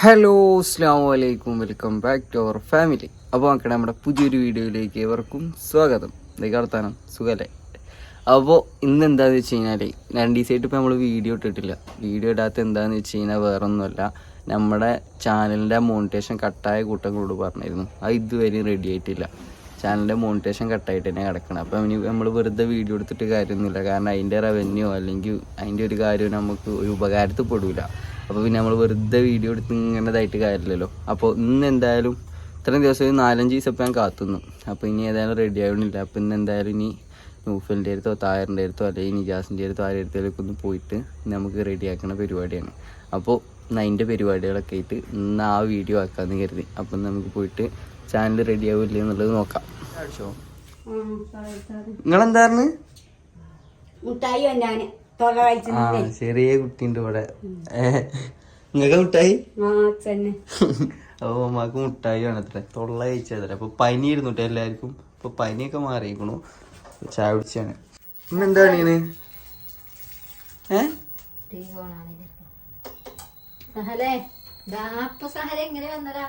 Hello അസ്സാം വലൈക്കും welcome back to our family അപ്പോൾ നോക്കണേ നമ്മുടെ പുതിയൊരു വീഡിയോയിലേക്ക് ഏവർക്കും സ്വാഗതം. നികർത്താനം സുഖല്ലേ? അപ്പോൾ ഇന്ന് എന്താണെന്ന് വെച്ച് കഴിഞ്ഞാൽ രണ്ട് ദിവസമായിട്ട് ഇപ്പോൾ നമ്മൾ വീഡിയോ ഇട്ടിട്ടില്ല. വീഡിയോ ഇടാത്ത എന്താണെന്ന് വെച്ച് കഴിഞ്ഞാൽ വേറെ ഒന്നുമല്ല നമ്മുടെ ചാനലിന്റെ മോണിറ്റേഷൻ കട്ടായ കൂട്ടങ്ങളോട് പറഞ്ഞിരുന്നു. അത് ഇതുവരെയും റെഡി ആയിട്ടില്ല. ചാനലിന്റെ മോണിറ്റേഷൻ കട്ടായിട്ട് തന്നെ കിടക്കണം. അപ്പം ഇനി നമ്മൾ വെറുതെ വീഡിയോ എടുത്തിട്ട് കാര്യമൊന്നുമില്ല. കാരണം അതിന്റെ റവന്യൂ അല്ലെങ്കിൽ അതിന്റെ ഒരു കാര്യവും നമുക്ക് ഒരു ഉപകാരത്തിൽ പെടില്ല അപ്പോൾ പിന്നെ നമ്മൾ വെറുതെ വീഡിയോ എടുത്ത് ഇങ്ങനെ ഇതായിട്ട് കാര്യമില്ലല്ലോ. അപ്പോൾ ഇന്ന് എന്തായാലും ഇത്രയും ദിവസം ഒരു നാലഞ്ച് ദിവസം ഇപ്പം ഞാൻ കാത്തുന്നു. അപ്പോൾ ഇനി ഏതായാലും റെഡി ആവണില്ല. അപ്പോൾ ഇന്ന് എന്തായാലും ഇനി നൂഫലിന്റെ അടുത്തോ തായറിന്റെ അടുത്തോ അല്ലെങ്കിൽ നിജാസിന്റെ അടുത്തോ ആരുടെ അടുത്തേക്ക് ഒന്ന് പോയിട്ട് നമുക്ക് റെഡിയാക്കുന്ന പരിപാടിയാണ്. അപ്പോൾ അതിന്റെ പരിപാടികളൊക്കെ ആയിട്ട് ഇന്ന് ആ വീഡിയോ ആക്കാമെന്ന് കരുതി. അപ്പം നമുക്ക് പോയിട്ട് ചാനൽ റെഡി ആവില്ലേ എന്നുള്ളത് നോക്കാം. നിങ്ങളെന്തായിരുന്നു മുട്ടായി ആ ചെറിയ കുട്ടിന്റെ ഇവിടെ. നിങ്ങൾക്ക് മുട്ടായി? ഓ അമ്മയ്ക്ക് മുട്ടായി വേണത്രേ. തൊള്ള കഴിച്ചത്ര അപ്പൊ പനി ഇരുന്നു എല്ലാവർക്കും ഇപ്പൊ പനിയൊക്കെ മാറിയിരിക്കണു ചായ കുടിച്ചാണ്. ഇന്ന് എന്താണ് ഇന്ന് ഏ? സഹലേ ദാപ്പ സഹല എങ്ങനെ വന്നടാ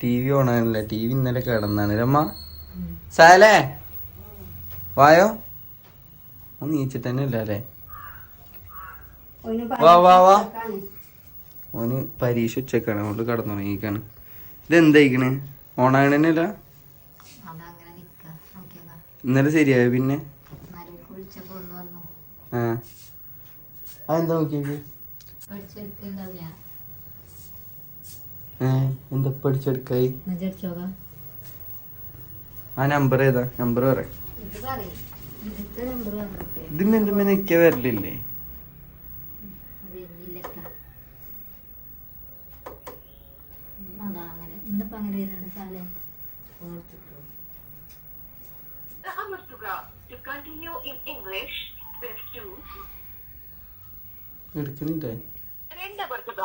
ടി വി ഓണാണല്ലേ? ടി വി ഇന്നലെ കിടന്നാണ്. രമ്മ. സഹലേ വായോ? ഒന്ന് നീച്ചിട്ട് തന്നെ ഇല്ല അല്ലേ? വാ വാ വാ. ഓന് പരീക്ഷ ഉച്ചക്കാണ്. അതുകൊണ്ട് കടന്നുറങ്ങിക്കാണ് ഇതെന്തായിക്കണ്? ഓണാകണല്ല ഇന്നലെ ശരിയായ പിന്നെ? ആ. അതെന്താ നോക്കിയത് പഠിച്ചെടുക്കണ്ടാവില്ല. ഏ എന്താ പഠിച്ചെടുക്കായി? ആ നമ്പർ ഏതാ? നമ്പർ പറയും. ഇതിന് എന്തുമ്പോ നിക്ക വരലില്ലേ എടുക്കുന്നില്ലേ? ഓർത്തിട്ടു അമർത്തുക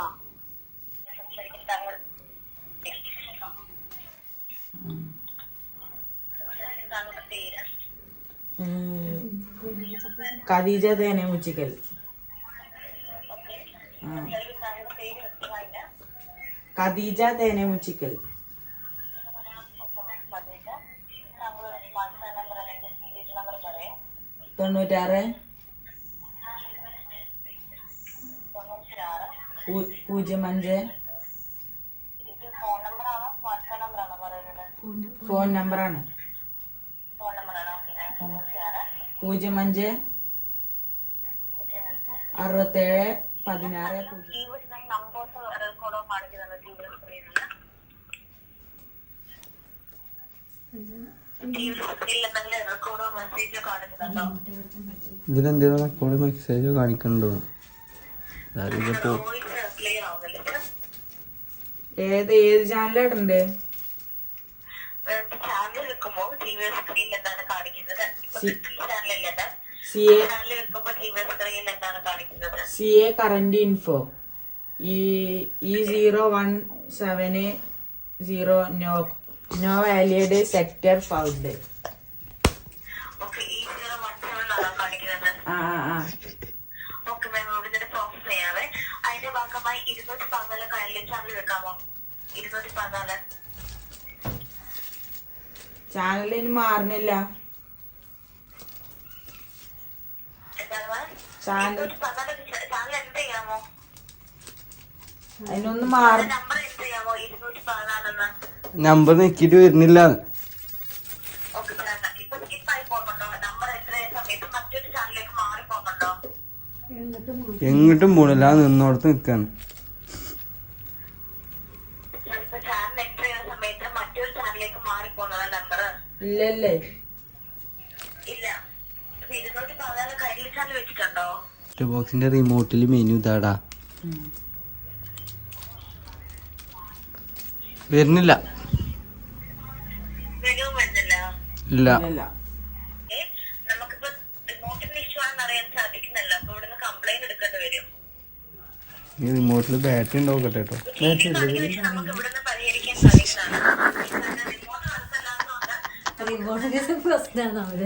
ഖദീജ തേനെ മുച്ചിക്കൽ. ഖദീജ തേനെ മുച്ചിക്കൽ. തൊണ്ണൂറ്റാറ്. പൂജ്യം അഞ്ച്. ഫോൺ നമ്പറാണ് പൂജ്യം അഞ്ച്. അറുപത്തേഴ് പതിനാറ് ഇതിലെന്തെങ്കിലും റെക്കോർഡ് മെസ്സേജോ കാണിക്കണ്ടോ? ഏത് ഏത് വി സ്ക്രീനിൽ എന്താണ് കാണിക്കുന്നത്? ഇപ്പൊ ചാനലില്ലത് സി എ ചാനൽ വെക്കുമ്പോ ടി വി സ്ക്രീനിൽ എന്താണ് കാണിക്കുന്നത്? സി എ കറന്റ് ഇൻഫോ ഈ ഈ zero one seven zero no no valid sector found ആ ആ ആ. അതിന്റെ ഭാഗമായി ഇരുന്നൂറ്റി പതിനാല് കയ്യിലെ ചാനൽ വെക്കാമോ? ഇരുന്നൂറ്റി പതിനാല് ചാനലിന് മാറുന്നില്ല എന്താണ് മാം ചാനൽ ഇനി മാറുന്നില്ല ചാനൽ അതിനൊന്ന് മാറും നമ്പർ നെക്കിട്ട് വരുന്നില്ല. എങ്ങോട്ടും പോണില്ല. നിന്നോടത്ത് നിക്കാണ്. ഇല്ലല്ലേ? ബോക്സിന്റെ റിമോട്ടിൽ മെനു ഇതാടാ. വരുന്നില്ല. ഇല്ല. ഈ റിമോട്ടിൽ ബാറ്ററി ഉണ്ടാവും കേട്ടോ. ബാറ്ററി റിമോട്ടിന്റെ പ്രശ്നമാണ് അവർ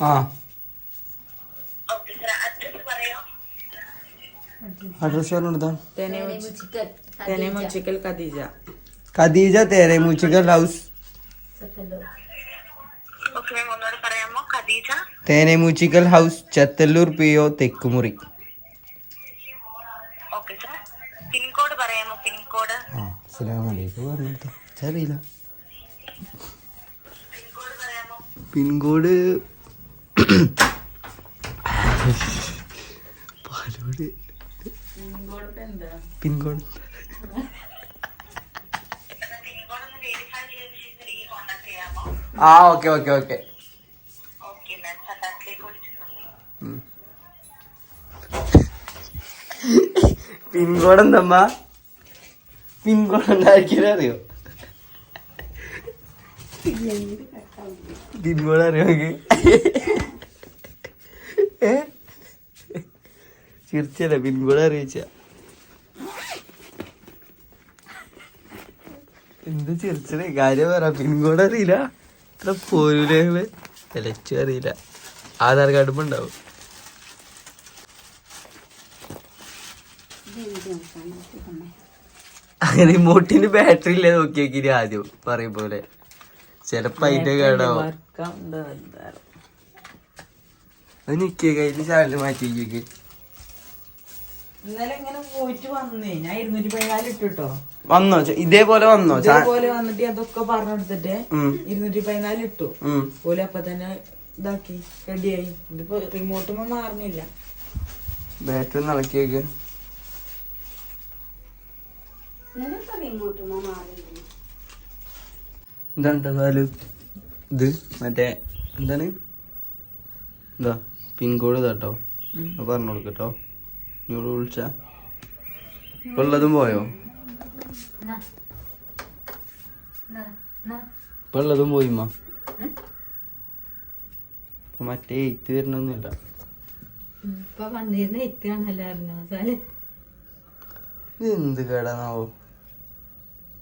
ആ. അഡ്രസ് പറഞ്ഞെടുത്താ തെനമുച്ചിക്കൽ ഖദീജ. ഖദീജ തേരെ മുച്ചിക്കൽ ഹൗസ് പറയാമോ Khadija തേനെ Moochikkal house Chathallur P O Thekkumuri. അറിയില്ല പിൻകോഡ് പാലോട്. പിൻകോഡ് ആ ഓക്കെ ഓക്കെ ഓക്കെ. പിൻകോഡ് എന്തമ്മ പിൻകോഡ് ഉണ്ടാക്കിയാലും അറിയോ പിൻകോഡ് അറിയോ ഏ? ചിരിച്ചല്ലേ പിൻകോഡ് അറിയിച്ച. എന്ത് ചിരിച്ചത് കാര്യം പറ പിൻകോഡ് അറിയില്ല ഇത്ര പോരൂലങ്ങൾ വിലച്ചു അറിയില്ല ആധാർ കാർഡ് ഉണ്ടാവും. അങ്ങനെ റിമോട്ടിന് ബാറ്ററി ഇല്ല നോക്കി നോക്കി ആദ്യം പറയും പോലെ. ചെലപ്പോ അതിന്റെ കേടാവും അത് നിക്കിയ കയ്യിൽ ചാനൽ മാറ്റി. ഇന്നലെ ഇങ്ങനെ പോയിട്ട് വന്നേ. ഞാൻ ഇരുന്നൂറ്റി പതിനാല് ഇട്ടിട്ടോ. വന്നോ? ഇതേപോലെ വന്നോ? ഇതേപോലെ വന്നിട്ട് അതൊക്കെ പറഞ്ഞെടുത്തിട്ട് ഇരുന്നൂറ്റി പതിനാല് ഇട്ടു. പോലെ അപ്പൊ തന്നെ ഇതാക്കി റെഡിയായി. ഇതിപ്പോ റിമോട്ടുമ്പോ മാറുന്നില്ല. ബാറ്ററി ഇതാണ് ഇത് മറ്റേ എന്താണ്? എന്താ പിൻകോഡ് ഇതാട്ടോ. പറഞ്ഞു കൊടുക്കട്ടോ ഇങ്ങോട്ട് വിളിച്ച ഇപ്പൊ ഉള്ളതും പോയോ ഇപ്പൊ ഉള്ളതും പോയിമ്മ? മറ്റേ എയ്ത്ത് വരണൊന്നുമില്ല. എന്ത് കേടാന്നാവോ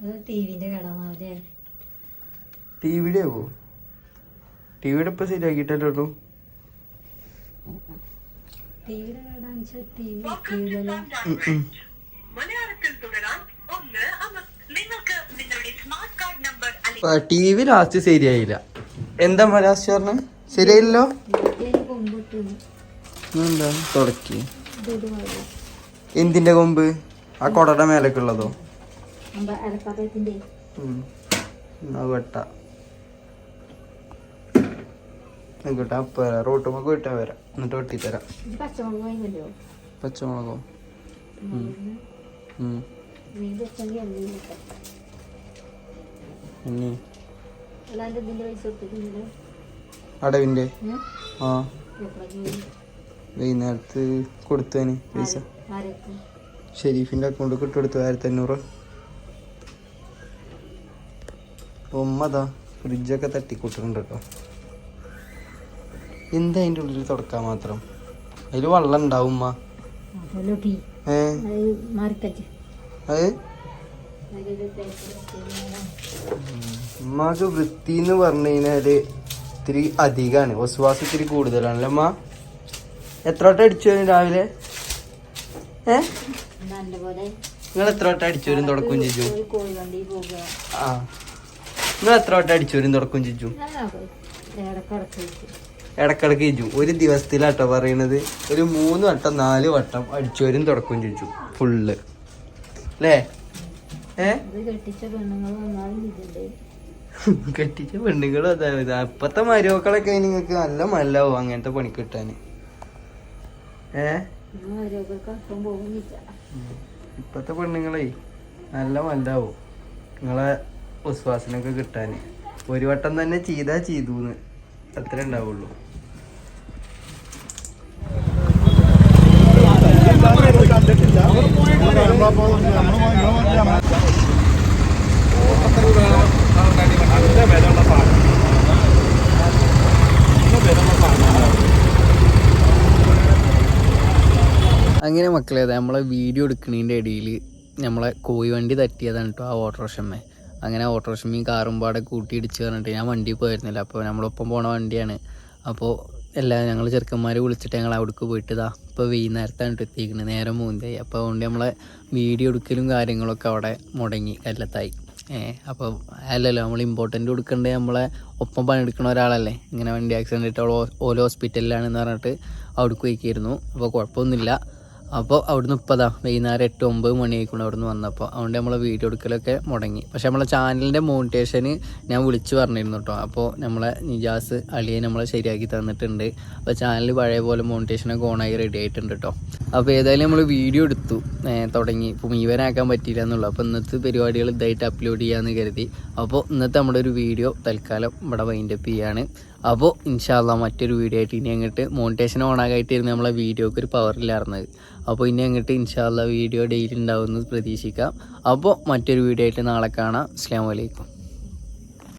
അത് ടി വിന്റെ കടമാവല്ലേ ടി വിടെ ആവോ ടി ഉള്ളൂ ഇപ്പൊ ശരിയാക്കിയിട്ടല്ലോ ഉള്ളൂ ടി വിയുടെ കടാന്ന് വെച്ചാൽ ടി വി വെക്കില്ലല്ലോ മലയാളത്തിൽ തുടരാൻ ഒന്ന് അമർ നിങ്ങൾക്ക് നിങ്ങളുടെ smart card number T V last ശരിയായില്ല. എന്താ ലാസ്റ്റ് പറഞ്ഞു? ശരിയായില്ലോ എന്താ തുടക്കി. എന്തിന്റെ കൊമ്പ്? ആ കൊടയുടെ മേലൊക്കെ ഉള്ളതോ? വെട്ട. നിക്കട്ടെ റോട്ട് റോട്ടുമ്പോ ഇട്ടാ വരാം. എന്നിട്ട് വെട്ടിത്തരാം പച്ചമുളക് അടവിന്റെ? ആ? വൈകുന്നേരത്ത് കൊടുത്തേന് പൈസ. ഷെരീഫിന്റെ അക്കൗണ്ട് കിട്ടെടുത്തു ആയിരത്തി അഞ്ഞൂറ് ഉമ്മതാ ഫ്രിഡ്ജൊക്കെ തട്ടിക്കൂട്ടുന്നുണ്ട് കേട്ടോ. എന്താ അതിന്റെ ഉള്ളിൽ തുടക്കാൻ മാത്രം? അതിൽ വെള്ളം ഉണ്ടാവും. ഉമ്മക്ക് വൃത്തി എന്ന് പറഞ്ഞു കഴിഞ്ഞാൽ ഇത്തിരി അധികമാണ് ഉസ്വാസം ഇത്തിരി കൂടുതലാണല്ലേ അമ്മ എത്ര വട്ടം അടിച്ചു വരും രാവിലെ? ഏ? നിങ്ങൾ എത്ര വട്ടം അടിച്ചു വരും തുടക്കും ചിജു ആ. നിങ്ങൾ എത്ര വട്ടം അടിച്ചു വരും തുടക്കും ചിജു ഇടക്കിടക്ക് ചോദിച്ചു ഒരു ദിവസത്തിലാട്ടോ പറയണത്. ഒരു മൂന്ന് വട്ടം നാല് വട്ടം അടിച്ചു വരും തുടക്കും ചോദിച്ചു ഫുള്ള്. അല്ലേ? ഏ? കെട്ടിച്ച പെണ്ണുങ്ങളും? അതായത് അപ്പത്തെ മരുമക്കളൊക്കെ നിങ്ങൾക്ക് നല്ല മല്ലാവും അങ്ങനത്തെ പണി കിട്ടാന്? ഏ? ഇപ്പത്തെ പെണ്ണുങ്ങളെ നല്ല മല്ലാവും? നിങ്ങളെ വിശ്വാസനൊക്കെ കിട്ടാന്. ഒരു വട്ടം തന്നെ ചെയ്താ ചെയ്തു അത്രേ ഉണ്ടാവുള്ളൂ അങ്ങനെ മക്കളെ നമ്മളെ വീഡിയോ എടുക്കണതിന്റെ ഇടയിൽ നമ്മളെ കോഴി വണ്ടി തട്ടിയതാണ് കേട്ടോ ആ ഓട്ടോറിക്ഷമ്മേ. അങ്ങനെ ഓട്ടോറിക്ഷമ്മയും കാറും പാടെ കൂട്ടിയിടിച്ച് പറഞ്ഞിട്ട് ഞാൻ വണ്ടി പോയിരുന്നില്ല. അപ്പോൾ നമ്മളൊപ്പം പോണ വണ്ടിയാണ്. അപ്പോൾ എല്ലാ ഞങ്ങൾ ചെറുക്കന്മാരെ വിളിച്ചിട്ട് ഞങ്ങൾ അവിടേക്ക് പോയിട്ട് ഇതാ ഇപ്പോൾ വൈകുന്നേരത്താണ് എത്തിയിരിക്കുന്നത് നേരം മൂന്നായി അപ്പോൾ അതുകൊണ്ട് നമ്മളെ വീഡിയോ എടുക്കലും കാര്യങ്ങളൊക്കെ അവിടെ മുടങ്ങി കല്ലത്തായി. അപ്പോൾ അല്ലല്ലോ നമ്മൾ ഇമ്പോർട്ടന്റ് കൊടുക്കേണ്ടത് നമ്മളെ ഒപ്പം പണിയെടുക്കുന്ന ഒരാളല്ലേ? ഇങ്ങനെ വണ്ടി ആക്സിഡന്റ് ആയിട്ട് ഓരോ ഹോസ്പിറ്റലിലാണെന്ന് പറഞ്ഞിട്ട് അവിടേക്ക് പോയിക്കായിരുന്നു. അപ്പോൾ കുഴപ്പമൊന്നുമില്ല. അപ്പോൾ അവിടുന്ന് ഇപ്പതാ വൈകുന്നേരം എട്ട് ഒമ്പത് മണിയായിക്കൊണ്ട് അവിടുന്ന് വന്നപ്പോൾ അതുകൊണ്ട് നമ്മളെ വീഡിയോ എടുക്കലൊക്കെ മുടങ്ങി. പക്ഷേ നമ്മളെ ചാനലിന്റെ മോണിറ്റേഷന് ഞാൻ വിളിച്ചു പറഞ്ഞിരുന്നു കേട്ടോ അപ്പോൾ നമ്മളെ നിജാസ് അളിയെ നമ്മളെ ശരിയാക്കി തന്നിട്ടുണ്ട്. അപ്പോൾ ചാനൽ പഴയ പോലെ മോണിറ്റേഷനൊക്കെ ഓണായി റെഡി ആയിട്ടുണ്ട് കേട്ടോ അപ്പോൾ ഏതായാലും നമ്മൾ വീഡിയോ എടുത്തു തുടങ്ങി. ഇപ്പോൾ മുഴുവനാക്കാൻ പറ്റിയില്ല എന്നുള്ളൂ. അപ്പോൾ ഇന്നത്തെ പരിപാടികൾ ഇതായിട്ട് അപ്ലോഡ് ചെയ്യാമെന്ന് കരുതി. അപ്പോൾ ഇന്നത്തെ നമ്മുടെ ഒരു വീഡിയോ തൽക്കാലം ഇവിടെ വൈൻഡപ്പ് ചെയ്യാണ്. അപ്പോൾ ഇൻഷാല്ല മറ്റൊരു വീഡിയോ ആയിട്ട് ഇനി അങ്ങോട്ട് മോണിറ്റേഷൻ ഓണാകായിട്ടിരുന്ന് നമ്മളെ വീഡിയോക്ക് ഒരു പവറില്ലായിരുന്നത് അപ്പോൾ ഇനി അങ്ങോട്ട് ഇൻഷാല്ല വീഡിയോ ഡെയിലി ഉണ്ടാവുമെന്ന് പ്രതീക്ഷിക്കാം. അപ്പോൾ മറ്റൊരു വീഡിയോ ആയിട്ട് നാളെ കാണാം. അസ്സാം വലൈക്കും